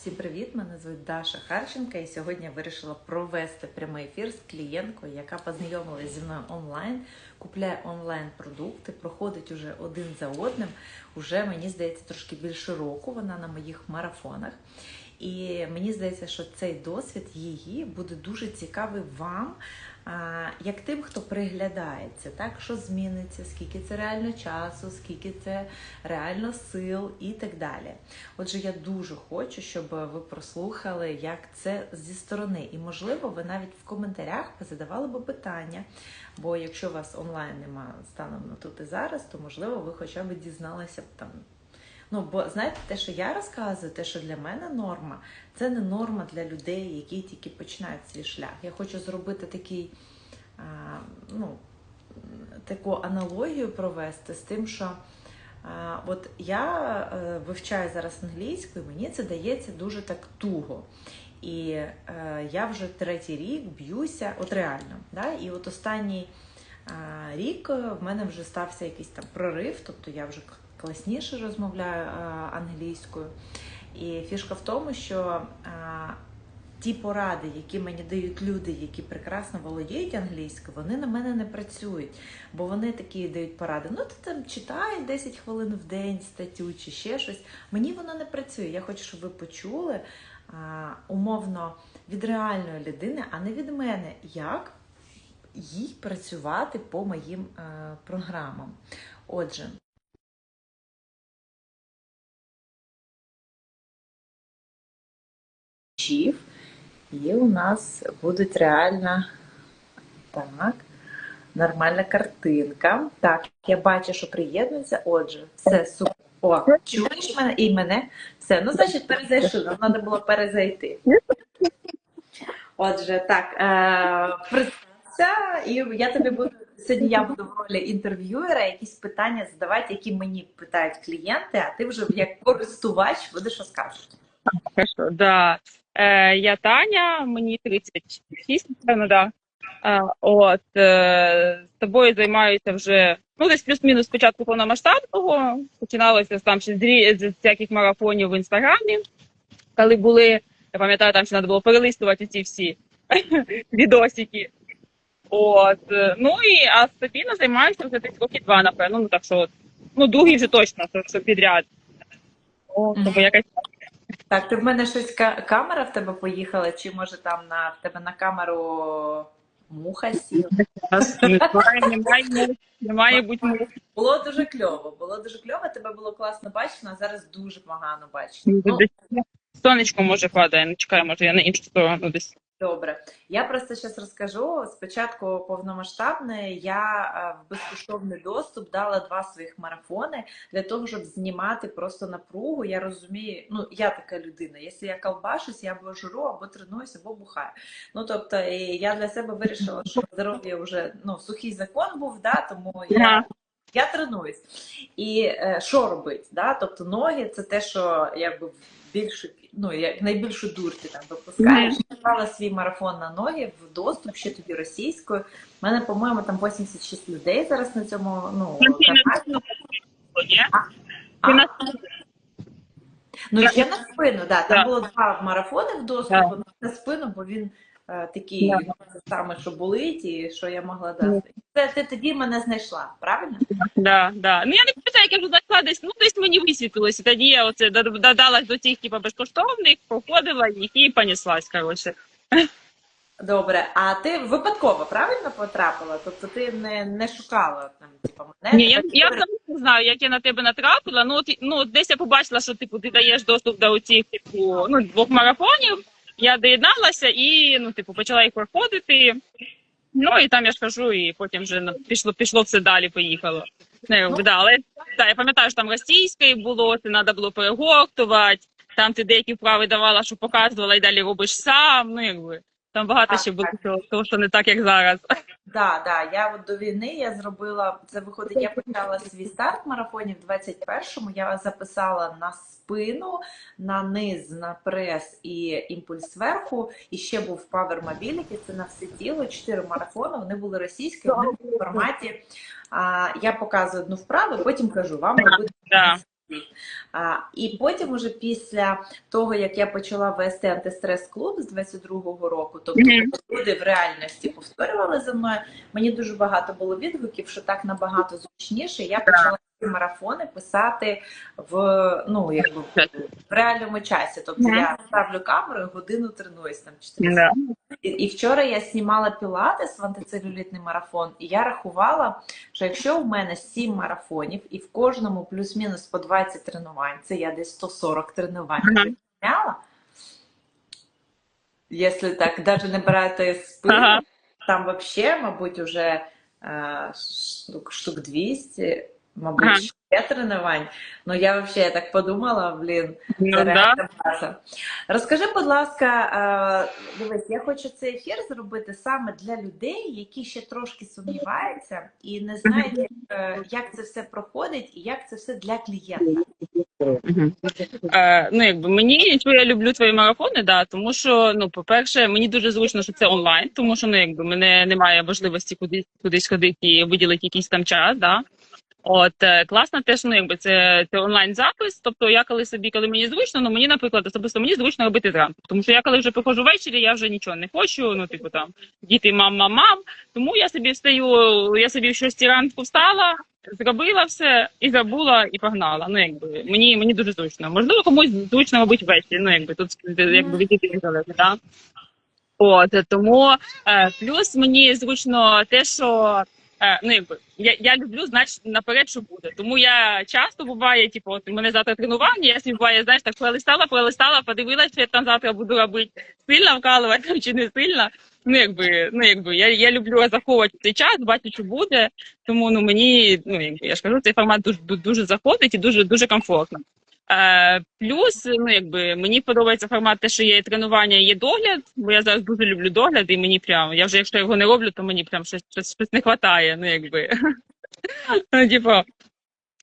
Всім привіт! Мене звуть Даша Харченка, і сьогодні я вирішила провести прямий ефір з клієнткою, яка познайомилася зі мною онлайн, купляє онлайн продукти, проходить уже один за одним. Уже мені здається трошки більше року. Вона на моїх марафонах. І мені здається, що цей досвід її буде дуже цікавий вам, як тим, хто приглядається, так що зміниться, скільки це реально часу, скільки це реально сил і так далі. Отже, я дуже хочу, щоб ви прослухали, як це зі сторони. І, можливо, ви навіть в коментарях позадавали би питання. Бо якщо вас онлайн немає станом на тут і зараз, то можливо ви хоча б дізналися б там. Ну, бо знаєте, те, що я розказую, те, що для мене норма, це не норма для людей, які тільки починають свій шлях. Я хочу зробити такий, а, ну, таку аналогію провести з тим, що а, от я е, вивчаю зараз англійську, і мені це дається дуже так туго. І е, я вже третій рік б'юся, от реально. Да? І от останній а, рік в мене вже стався якийсь там прорив, тобто я вже класніше розмовляю англійською. І фішка в тому, що ті поради, які мені дають люди, які прекрасно володіють англійською, вони на мене не працюють. Бо вони такі дають поради. Ну, ти там читай 10 хвилин в день статтю чи ще щось. Мені воно не працює. Я хочу, щоб ви почули умовно від реальної людини, а не від мене, як їй працювати по моїм програмам. Отже. І у нас будуть реально так, нормальна картинка. Так, я бачу, що приєднується. Отже, все супер. О, чуєш мене і мене? Все, ну значить, перезайшли. Нам треба було перезайти. Отже, так, е, представся, і я тобі буду сьогодні. Я буду в ролі інтерв'юера, якісь питання задавати, які мені питають клієнти, а ти вже як користувач будеш розказувати. Хорошо, да. Е, я Таня, мені 36, напевно, да. Е, от, е, з тобою займаюся вже, ну, десь плюс-мінус спочатку повномасштабного. Починалося там ще з, з всяких марафонів в інстаграмі, коли були, я пам'ятаю, там ще треба було перелистувати ці всі відосики. От, е, ну і а стабільно займаюся вже десь роки два, напевно. Ну так що, ну, другий вже точно, що підряд. О, тобто якась Так, ти в мене щось камера в тебе поїхала, чи може там на в тебе на камеру муха сіла? немає, бути. Було дуже кльово. Було дуже кльово, тебе було класно бачено, а зараз дуже погано бачно. Ну, Сонечко може падає, не чекай, може я на іншу сторону десь. Добре, я просто зараз розкажу. Спочатку повномасштабне я е, в безкоштовний доступ дала два своїх марафони для того, щоб знімати просто напругу. Я розумію, ну я така людина. Якщо я колбашусь, я або жру, або тренуюсь, або бухаю. Ну тобто, я для себе вирішила, що здоров'я вже ну сухий закон був, да, тому я. Я тренуюсь. І е, що робить? Да? Тобто ноги це те, що якби в ну, як найбільшу дур ти там випускаєш. Я дала свій марафон на ноги в доступ ще тоді російською. У мене, по-моєму, там 86 людей зараз на цьому ну, каналі. А, Ти Ну, ще на спину, да. Там було два марафони в доступ, Так. на спину, бо він е, такий Так. це саме, що болить, і що я могла дати. Це ти тоді мене знайшла, правильно? Да, да. Ну я не пам'ятаю, як я вже знайшла десь, ну десь мені висвітлилося. Тоді я оце дод- додалась до цих типу, безкоштовних, проходила їх і понеслась, коротше. Добре, а ти випадково правильно потрапила? Тобто ти не, не шукала там, типу, мене? Ні, я, я взагалі не знаю, як я на тебе натрапила. Ну, от, ну десь я побачила, що типу ти даєш доступ до цих типу, ну, двох марафонів. Я доєдналася і ну, типу, почала їх проходити. Ну і там я ж кажу, і потім вже ну, пішло, пішло все далі, поїхало. Не, ну, да, але да, я пам'ятаю, що там російське було, це треба було перегортувати. Там ти деякі вправи давала, що показувала, і далі робиш сам. Ну якби там багато ще було того, що не так, як зараз. Да, да, я от до війни я зробила це. Виходить, я почала свій старт марафонів 21-му. Я записала на спину, на низ, на прес і імпульс зверху. І ще був Power Mobility, це на все тіло. Чотири марафони. Вони були російські, вони були в форматі. А, я показую одну вправу, потім кажу вам робити Да. А, і потім, уже після того, як я почала вести антистрес клуб з 22-го року, тобто люди в реальності повторювали за мною, мені дуже багато було відгуків, що так набагато зручніше. Я почала марафони писати в ну якби в, реальному часі. Тобто Мгм. я ставлю камеру, і годину тренуюсь там 4 Да. і, і вчора я знімала пілатес в антицелюлітний марафон, і я рахувала, що якщо в мене 7 марафонів, і в кожному плюс-мінус по 20 тренувань, це я десь 140 тренувань зняла. Якщо так, навіть не брати спину, Ага. там взагалі, мабуть, уже е, штук, штук 200, мабуть, Ага. ще тренувань. Ну я взагалі так подумала, блін. Ну, Це да. Розкажи, будь ласка, дивись, я хочу цей ефір зробити саме для людей, які ще трошки сумніваються і не знають, як, е, це все проходить і як це все для клієнта. Е, ну, якби мені чого я люблю твої марафони, да, тому що, ну, по-перше, мені дуже зручно, що це онлайн, тому що ну, якби мене немає можливості кудись кудись ходити і виділити якийсь там час. Да. От е, класно теж, ну якби це, це онлайн запис. Тобто я коли собі, коли мені зручно, ну мені, наприклад, особисто мені зручно робити зранку. Тому що я коли вже приходжу ввечері, я вже нічого не хочу. Ну, типу там діти, мам, мам, мам. Тому я собі встаю, я собі в 6 ранку встала, зробила все і забула, і погнала. Ну якби мені мені дуже зручно. Можливо, комусь зручно робити ввечері. Ну якби тут якби від залежить, да? От тому е, плюс мені зручно те, що ну якби я, я люблю знати наперед, що буде. Тому я часто буває, типу, от мене завтра тренування, я собі буває, знаєш, так пролистала, пролистала, подивилася, що я там завтра буду робити. Сильно вкалувати чи не сильно. Ну якби, ну якби я, я люблю заховувати цей час, бачити, що буде. Тому ну мені, ну якби я ж кажу, цей формат дуже дуже заходить і дуже дуже комфортно. Е, плюс, ну якби мені подобається формат, те, що є тренування, є догляд, бо я зараз дуже люблю догляд, і мені прям, я вже якщо його не роблю, то мені прям щось щось, щось не вистачає. Ну якби ну, типу,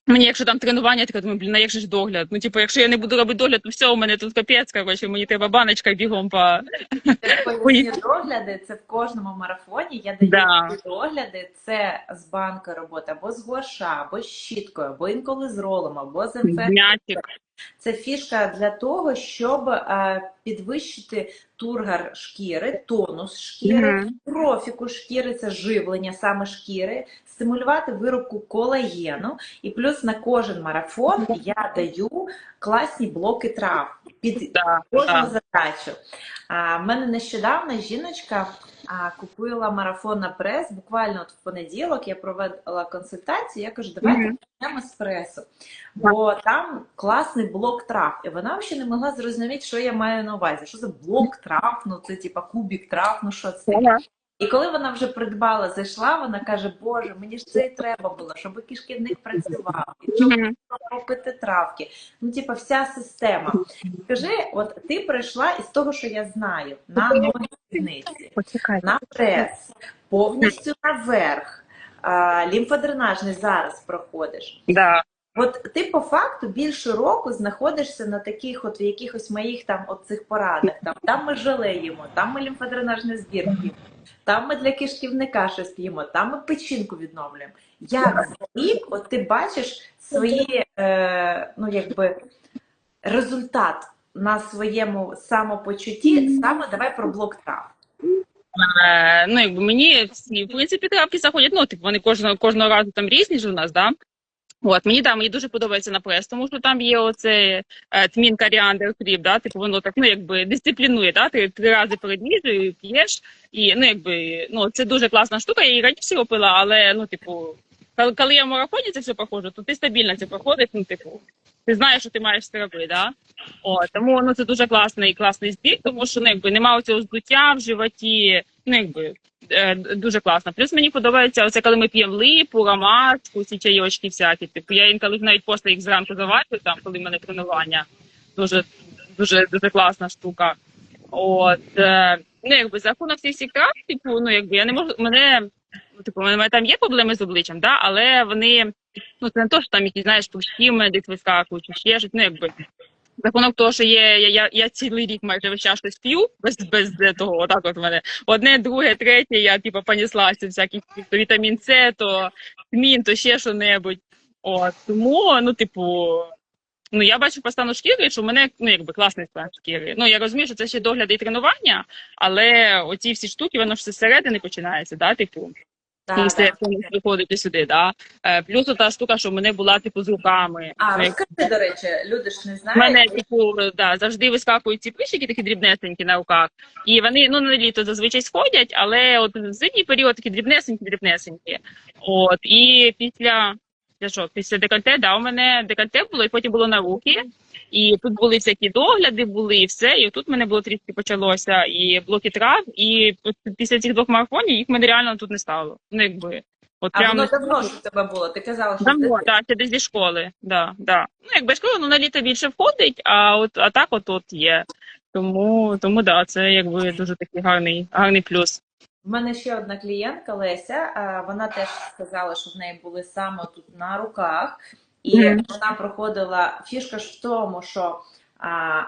мені, якщо там тренування, я така думаю, блін, а як же ж догляд? Ну, типу, якщо я не буду робити догляд, то все, у мене тут капець, коротше, мені треба баночка бігом по Це догляди, це в кожному марафоні. Я даю Да. догляди. Це з банкою робота, або з гуаша, або з щіткою, або інколи з ролом, або з інфекцією. Це фішка для того, щоб е, підвищити тургар шкіри, тонус шкіри, профіку шкіри, це живлення саме шкіри, стимулювати виробку колагену. І плюс на кожен марафон я даю класні блоки трав під кожну задачу. В мене нещодавно жіночка купила марафон на прес. Буквально от в понеділок я провела консультацію. Я кажу, давайте Мгм. почнемо з пресу. Бо там класний блок трав. І вона ще не могла зрозуміти, що я маю на увазі. Що за блок трав? Ну це типа кубік трав, ну що це таке? І коли вона вже придбала, зайшла, вона каже: Боже, мені ж це і треба було, щоб кишківник працював, і щоб попити травки. Ну, типа, вся система. Скажи, от ти прийшла із того, що я знаю, на ноги сідниці, на прес, повністю наверх. Лімфодренажний зараз проходиш. Да. От ти по факту більше року знаходишся на таких, от в якихось моїх там от цих порадах. Там, там ми желе їмо, там ми лімфодренажний збір п'ємо, там ми для кишківника щось п'ємо, там ми печінку відновлюємо. Як за рік, от ти бачиш свої, е, ну якби результат на своєму самопочутті, саме давай про блок трав. Ну, якби мені всі, в принципі, травки заходять. Ну, типу, вони кожного, кожного разу там різні ж у нас, да? От, мені да, мені дуже подобається на прес, тому що там є оцей е, тмін коріандр хліб, да, типу воно так, ну якби дисциплінує, да, ти три рази перед їжею п'єш, і ну якби ну це дуже класна штука. Я її раніше робила, але ну, типу, коли, я в марафоні це все проходжу, то ти стабільно це проходиш, ну, типу, ти знаєш, що ти маєш це робити, да? О, тому ну це дуже класний класний збіг, тому що ну, якби немає цього здуття в животі, ну якби е, дуже класно. Плюс мені подобається оце, коли ми п'ємо липу, ромашку, ці чайочки всякі. Типу я інколи навіть просто їх зранку заварю, там, коли в мене тренування. Дуже дуже дуже класна штука. От е, ну якби за рахунок всіх трав, типу, ну якби я не можу мене. ну, Типу, мене там є проблеми з обличчям, да, але вони ну це не то, що там якісь знаєш мене десь вискакують, чи ще щось, ну якби за рахунок того, що є, я, я, я цілий рік майже весь час щось п'ю, без, без того, отак от мене. Одне, друге, третє, я типу понеслася, всяких то вітамін С, то тмін, то ще що-небудь. От, тому, ну, типу, ну я бачу по стану шкіри, що в мене ну якби класний стан шкіри. Ну я розумію, що це ще догляди і тренування, але оці всі штуки, воно ж зсередини починається, да, типу. Все так. як приходити сюди, да. Е, плюс та штука, що в мене була типу з руками. А як- розкажи, до речі, люди ж не знають. мене типу да, завжди вискакують ці прищики, такі дрібнесенькі на руках. І вони ну на літо зазвичай сходять, але от в зимній період такі дрібнесенькі, дрібнесенькі. От і після після що, після декольте, да, у мене декольте було, і потім було на руки. І тут були всякі догляди, були і все. І тут в мене було трішки почалося і блоки трав. І після цих двох марафонів їх мене реально тут не стало. Ну якби от А прямо воно давно ж у тебе було. Ти казала, що Давно, ти- так, це десь зі школи. Да, да. Ну, якби кажу, ну на літо більше входить, а от а так от, от є. Тому, тому да, це якби дуже такий гарний, гарний плюс. В мене ще одна клієнтка Леся. Вона теж сказала, що в неї були саме тут на руках, і Мгм. вона проходила. Фішка ж в тому, що а,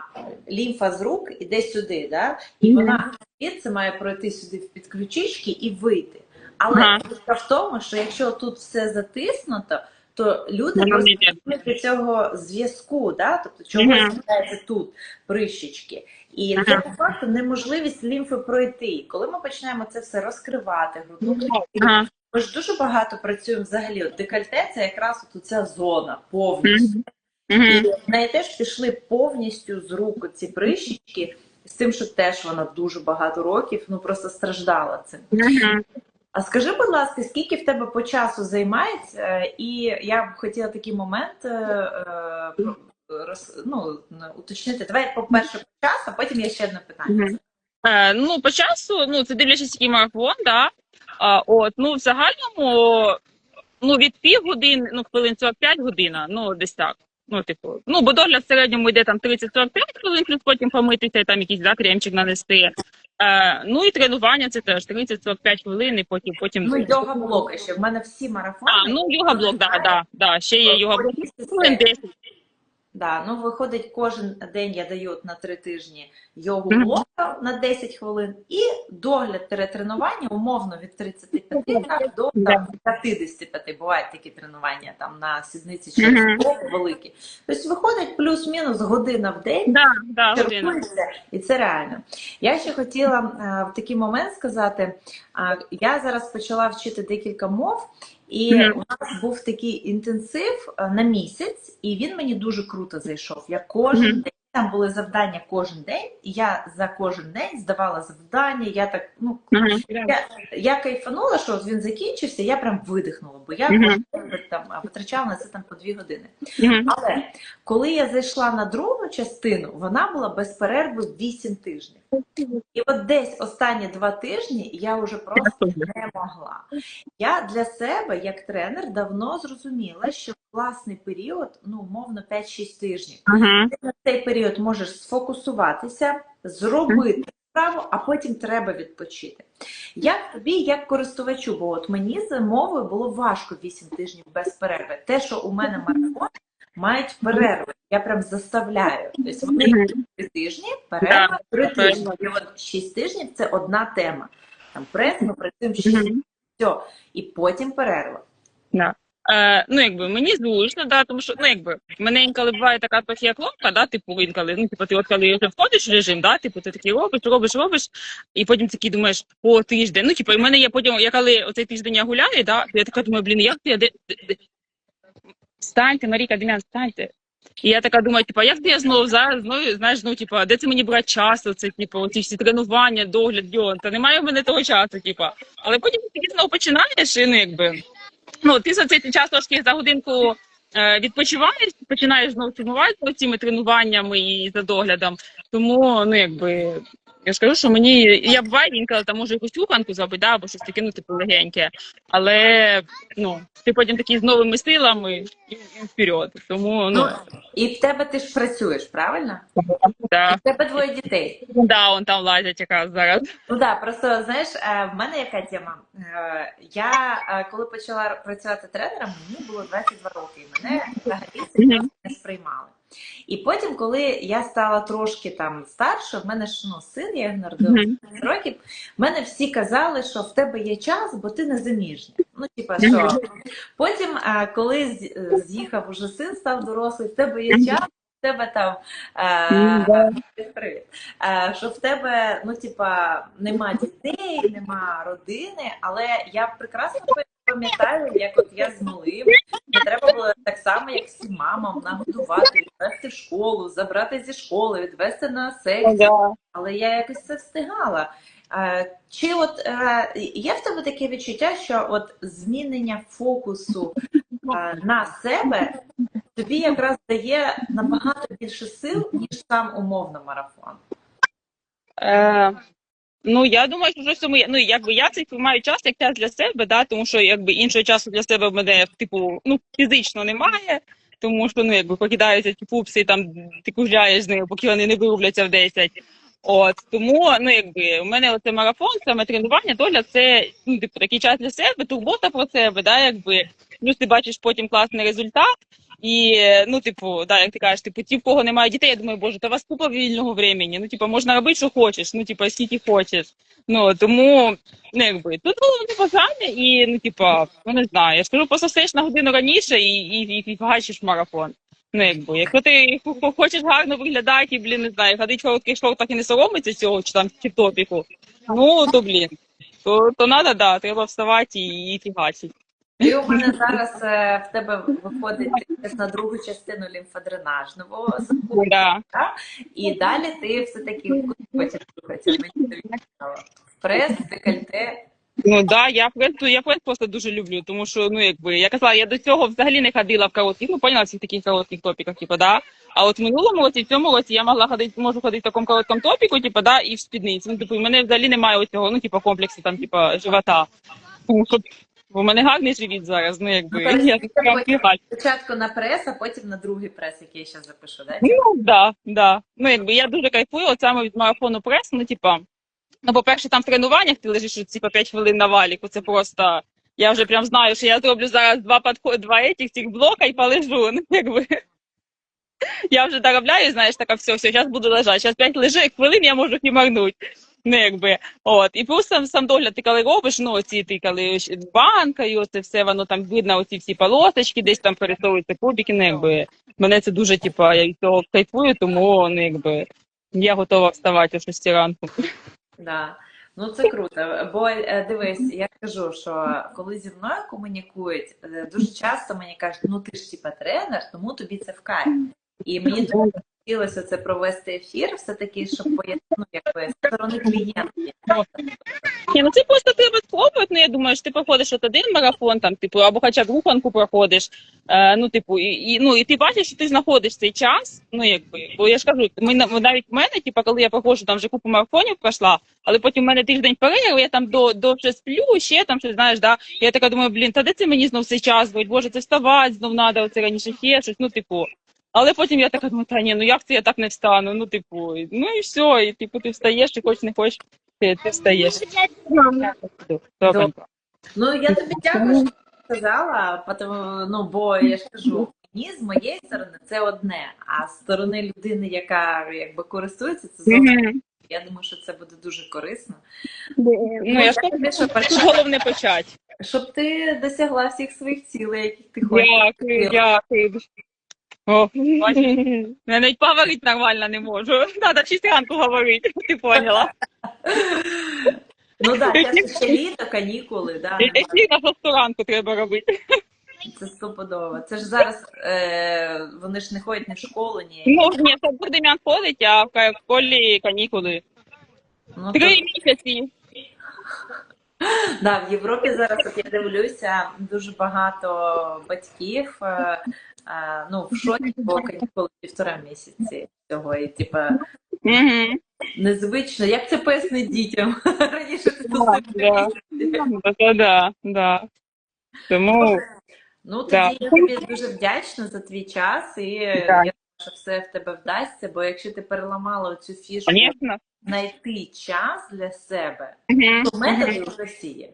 лімфа з рук іде сюди, да? і Мгм. вона звідси має пройти сюди в підключички і вийти. Але фішка в тому, що якщо тут все затиснуто, то люди не цього зв'язку, да? тобто Мгм. з'являється тут прищички. І це по факту неможливість лімфи пройти. Коли ми починаємо це все розкривати, грудну клітину. Ми ж дуже багато працюємо взагалі. От декольте це якраз от ця зона повністю. Мгм. І в неї теж пішли повністю з рук ці прищички, з тим, що теж вона дуже багато років ну просто страждала цим. Мгм. А скажи, будь ласка, скільки в тебе по часу займається? Е, І я б хотіла такий момент е, е, роз, ну, уточнити. Давай, по-перше, по часу, а потім є ще одне питання. Мгм. Е, ну, по часу, ну, це дивлячись, який марафон, да. А, от, ну, в загальному, ну, від пів години, ну, хвилин 45 година, ну, десь так. Ну, типу, ну, бо догляд в середньому йде там 30-45 хвилин, плюс потім помитися, там якийсь да, кремчик нанести. Е, ну і тренування це теж 30-45 хвилин, і потім потім. Ну, йога блоки ще. В мене всі марафони. А, ну йога блок, да, да, да. Ще є йога блок. Хвилин 10. Да, ну виходить, кожен день я даю на три тижні йогу блока на 10 хвилин і догляд тренування умовно від 35 до там, 55. Бувають такі тренування там на сідниці чи великі. Тобто виходить плюс-мінус година в день. Да, да, година. І це реально. Я ще хотіла е, в такий момент сказати: а, я зараз почала вчити декілька мов, і у нас був такий інтенсив е, на місяць, і він мені дуже круто зайшов. Я кожен день. Там були завдання кожен день, і я за кожен день здавала завдання. Я так ну Мгм. я, я кайфанула, що він закінчився. Я прям видихнула, бо я кожен день там витрачала на це там по дві години. Але коли я зайшла на частину, вона була без перерви 8 тижнів. І от десь останні два тижні я вже просто не могла. Я для себе, як тренер, давно зрозуміла, що класний період, ну, умовно, 5-6 тижнів. Ти на цей період можеш сфокусуватися, зробити справу, а потім треба відпочити. Як тобі, як користувачу, бо от мені з мовою було важко 8 тижнів без перерви. Те, що у мене марафон мають перерви, я прям заставляю. Тобто вони три тижні, перерва три тижні. І от 6 тижнів це одна тема. Там прес, ми працюємо 6 Мгм. все, і потім перерва. Да. Е, ну, якби мені зручно, да, тому що ну якби мене інколи буває така трохи як ломка, да, типу інколи, ну типу, ти от коли вже входиш в режим, да, типу, ти такий робиш, робиш, робиш, і потім такий думаєш, о, тиждень. Ну, типу, і в мене є потім, я коли оцей тиждень я гуляю, да, я така думаю, блін, як ти, де, де, де? Встаньте, Маріка, Дем'ян, встаньте. І я така думаю, типу, як ти я знову зараз знову, знаєш, ну типу, де це мені брати час, оце, типу, оці всі тренування, догляд, йон, та немає в мене того часу, типу. Але потім ти знову починаєш, і ну якби ну, ти за цей час трошки за годинку е, відпочиваєш, починаєш знову сумувати цими тренуваннями і за доглядом. Тому, ну якби. Я ж кажу, що мені я буває інколи там можу якусь руханку зробити, да, або щось таке, ну, типу, легеньке. Але ну, ти потім такий з новими силами і, і вперед. Тому ну, Ну, і в тебе ти ж працюєш, правильно? да. В тебе двоє дітей. да, он там лазять якраз зараз. Ну да, просто знаєш, е, в мене яка тема? Е, Я е, коли почала працювати тренером, мені було 22 роки, і мене взагалі не сприймали. І потім, коли я стала трошки там старше, в мене ж ну, син, я його народила в 15 років, в мене всі казали, що в тебе є час, бо ти не заміжня. Ну, типа, що? Потім, коли з'їхав уже син, став дорослий, в тебе є час, в тебе там. Що в тебе, ну, типа, нема дітей, нема родини, але я прекрасно пам'ятаю, як от я з малим, мені треба було так само, як всім мамам, нагодувати, відвести в школу, забрати зі школи, відвести на секцію, але я якось це встигала. Е, Чи от е, є в тебе таке відчуття, що от змінення фокусу е, на себе тобі якраз дає набагато більше сил, ніж сам умовно марафон? Ну, я думаю, що цьому. Ну, якби я цей маю час як час для себе, да, тому що якби іншого часу для себе в мене, типу, ну, фізично немає. Тому що ну якби покидаються ті пупси, там ти кужляєш з ними, поки вони не виробляться в 10. От тому, ну якби у мене оце марафон, саме тренування, доля це ну, типу, такий час для себе, турбота про себе, да, якби плюс ти бачиш потім класний результат. І ну, типу, да, як ти кажеш, типу, ті, в кого немає дітей, я думаю, боже, та вас купа вільного времени. Ну, типу, можна робити, що хочеш, ну, типу, скільки хочеш. Ну тому, ну якби тут головне бажання, і ну, типу, ну не знаю. Я скажу, просто стаєш на годину раніше і, і, і, і гачиш марафон. Ну, якби, якщо ти хочеш гарно виглядати, і, блін, не знаю, ходити в коротких шортах і не соромиться цього, чи там чи топіку, ну то блін, то, то надо, да, треба вставати і, і фігачити. І у мене зараз е, в тебе виходить на другу частину лімфодренажного закупу, Да. і далі ти все-таки в куди хочеш рухатися. Мені. В прес, декольте. Ну да, я прес, я прес просто дуже люблю, тому що ну якби я казала, я до цього взагалі не ходила в коротких, ну поняла всіх таких коротких топіках, типу, да. А от в минулому році, в цьому році я могла ходити, можу ходити в такому короткому топіку, типу, да, і в спідниці. Ну, типу, в мене взагалі немає оцього, ну, типу, комплексу там, типу, живота. Тому що бо в мене гарний живіт зараз, ну якби Ну, я прям. Спочатку на прес, а потім на другий прес, який я ще запишу. Да? Ну, да, да. Ну, якби я дуже кайфую, от саме від марафону прес, ну, типа, ну, по-перше, там в тренуваннях ти лежиш ці по 5 хвилин на валіку, це просто, я вже прям знаю, що я зроблю зараз два подходи, два етіх цих блока і полежу, ну, якби. Я вже доробляю, знаєш, така, все, все, зараз буду лежати, зараз 5 лежи, хвилин я можу хімарнути. Ну, якби, от. І плюс сам, сам догляд, ти коли робиш, ну, оці ти коли банкою, це все, воно там видно, оці всі полосочки, десь там пересовуються кубики, ну, якби, мене це дуже, типа, я від цього кайфую, тому, ну, якби, я готова вставати о 6 ранку. Да. Ну це круто. Бо е, дивись, я кажу, що коли зі мною комунікують, е, дуже часто мені кажуть, ну ти ж типа тренер, тому тобі це в кайф. І мені дуже хотілося це провести ефір, все-таки, щоб пояснити, якби, сторони клієнтів. Ні, ну це просто треба спробувати. Ну я думаю, що ти проходиш от один марафон, там, типу, або хоча б руханку проходиш. Е, ну, типу, і, і, ну, і ти бачиш, що ти знаходиш цей час. Ну, якби, бо я ж кажу, ми на- навіть в мене, типу, коли я проходжу, там вже купу марафонів пройшла, але потім в мене тиждень перерив, я там до, довше сплю, ще там щось, знаєш, да. Я така думаю, блін, та де це мені знов цей час? Бо, боже, це вставати, знов треба, оце раніше ще щось, ну, типу. Але потім я така думаю, та ні, ну як це я так не встану? Ну, типу, ну і все, і типу ти встаєш, чи хочеш, не хочеш, ти, ти встаєш. Добренько. Ну я тобі дякую, що ти сказала, потому, ну бо я ж кажу, мені з моєї сторони це одне, а з сторони людини, яка якби користується, це зовсім. Мгм. Я думаю, що це буде дуже корисно. Ну, я ж тобі, що Тут головне почати. щоб ти досягла всіх своїх цілей, яких ти хочеш. Дякую, дякую. О, я навіть поговорити нормально не можу. Треба 6 говорити, ти поняла. Ну так, зараз ще літо, канікули, да, Ефір на 6 ранку треба робити. це стопудово. Це ж зараз е, вони ж не ходять ні в школу, ні. Ну, ні, це Дем'ян ходить, а в школі канікули. Ну, то, Три місяці. да, в Європі зараз, от я дивлюся, дуже багато батьків е, е, ну, в шоці, бо канікули півтора місяці цього. І типа незвично. Як це пояснити дітям? Раніше це було Да, да. Да, да, да. Тому Ну, тоді я тобі дуже вдячна за твій час, і я думаю, що все в тебе вдасться, бо якщо ти переламала цю фішку знайти час для себе, то методи вже всі є.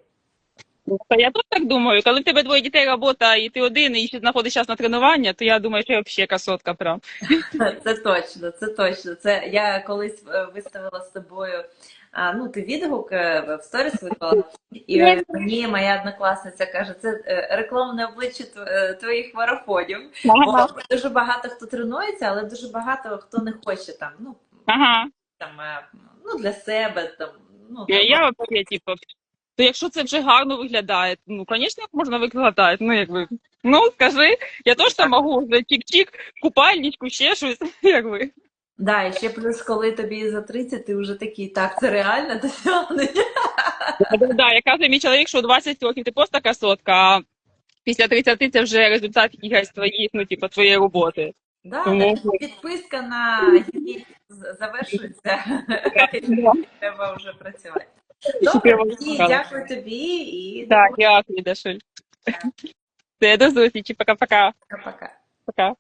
Та я теж так думаю. Коли в тебе двоє дітей, робота, і ти один, і ще знаходиш час на тренування, то я думаю, що я взагалі красотка прям. Це точно, це точно. Це я колись е, виставила з тобою. А, ну, ти відгук е, в сторіс виклала, і мені моя однокласниця каже, це е, рекламне обличчя твоїх марафонів. Бо дуже багато хто тренується, але дуже багато хто не хоче там, ну Ага. там ну для себе там. Ну Я, там, я взагалі, типу, то якщо це вже гарно виглядає, ну, звісно, як можна виглядати. Ну, якби. Ну, скажи, я теж там можу вже чик-чик, купальничку, ще щось, якби. Да, і ще плюс, коли тобі за 30, ти вже такий, так, це реально досягнення. Да, да, я кажу, мій чоловік, що у 20 років ти просто красотка, а після 30 це вже результат якихось твоїх, ну, типу, твоєї роботи. Да, Тому- так, підписка на її завершується, треба вже працювати. Добре, Супер, тоді Олександра. дякую тобі і Так, дякую, Дашуль. Все, до зустрічі, пока-пока. пока-пока. Пока.